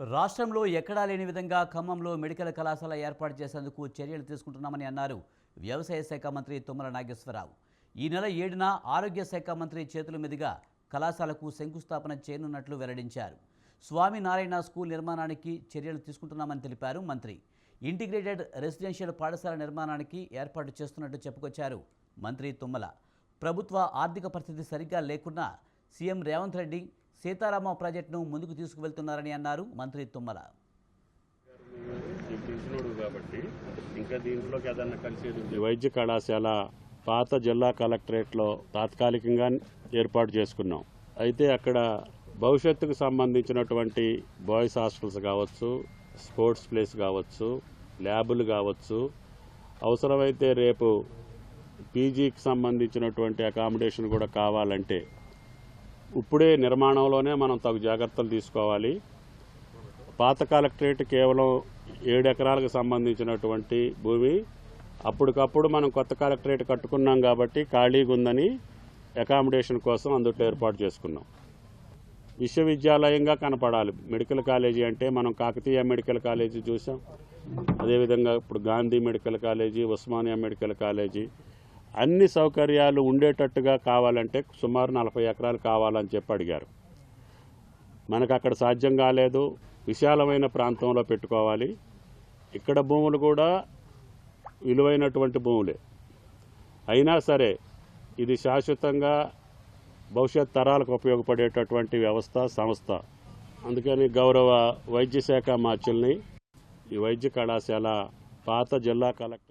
రాష్ట్రంలో ఎక్కడా లేని విధంగా ఖమ్మంలో మెడికల్ కళాశాల ఏర్పాటు చేసేందుకు చర్యలు తీసుకుంటున్నామని అన్నారు వ్యవసాయ శాఖ మంత్రి తుమ్మల నాగేశ్వరరావు. ఈ నెల ఏడున ఆరోగ్య శాఖ మంత్రి చేతుల మీదుగా కళాశాలకు శంకుస్థాపన చేయనున్నట్లు వెల్లడించారు. స్వామి నారాయణ స్కూల్ నిర్మాణానికి చర్యలు తీసుకుంటున్నామని తెలిపారు మంత్రి. ఇంటిగ్రేటెడ్ రెసిడెన్షియల్ పాఠశాల నిర్మాణానికి ఏర్పాటు చేస్తున్నట్టు చెప్పుకొచ్చారు మంత్రి తుమ్మల. ప్రభుత్వ ఆర్థిక పరిస్థితి సరిగ్గా లేకున్నా సీఎం రేవంత్ రెడ్డి సీతారామ ప్రాజెక్టును ముందుకు తీసుకువెళ్తున్నారని అన్నారు మంత్రి తుమ్మల. నీకు తెలిసినోడు కాబట్టి ఇంకా దీంట్లోకి ఏదన్నా కలిసేది ఈ వైద్య కళాశాల పాత జిల్లా కలెక్టరేట్లో తాత్కాలికంగా ఏర్పాటు చేసుకున్నాం. అయితే అక్కడ భవిష్యత్తుకు సంబంధించినటువంటి బాయ్స్ హాస్టల్స్ కావచ్చు స్పోర్ట్స్ ప్లేస్ కావచ్చు ల్యాబులు కావచ్చు. అవసరమైతే రేపు పీజీకి సంబంధించినటువంటి అకామిడేషన్ కూడా కావాలంటే ఇప్పుడే నిర్మాణంలోనే మనం తగు జాగ్రత్తలు తీసుకోవాలి. పాత కలెక్టరేట్ కేవలం ఏడు ఎకరాలకు సంబంధించినటువంటి భూమి. అప్పటికప్పుడు మనం కొత్త కలెక్టరేట్ కట్టుకున్నాం కాబట్టి ఖాళీగా ఉందని అకామిడేషన్ కోసం అందుట్లో ఏర్పాటు చేసుకున్నాం. విశ్వవిద్యాలయంగా కనపడాలి. మెడికల్ కాలేజీ అంటే మనం కాకతీయ మెడికల్ కాలేజీ చూసాం. అదేవిధంగా ఇప్పుడు Gandhi medical college Osmania medical college అన్ని సౌకర్యాలు ఉండేటట్టుగా కావాలంటే సుమారు నలభై ఎకరాలు కావాలని చెప్పి అడిగారు. మనకు అక్కడ సాధ్యం కాలేదు. విశాలమైన ప్రాంతంలో పెట్టుకోవాలి. ఇక్కడ భూములు కూడా విలువైనటువంటి భూములే. అయినా సరే ఇది శాశ్వతంగా భవిష్యత్ తరాలకు ఉపయోగపడేటటువంటి వ్యవస్థ సంస్థ. అందుకని గౌరవ వైద్య శాఖ మార్చుల్ని ఈ వైద్య కళాశాల పాత జిల్లా కలెక్టర్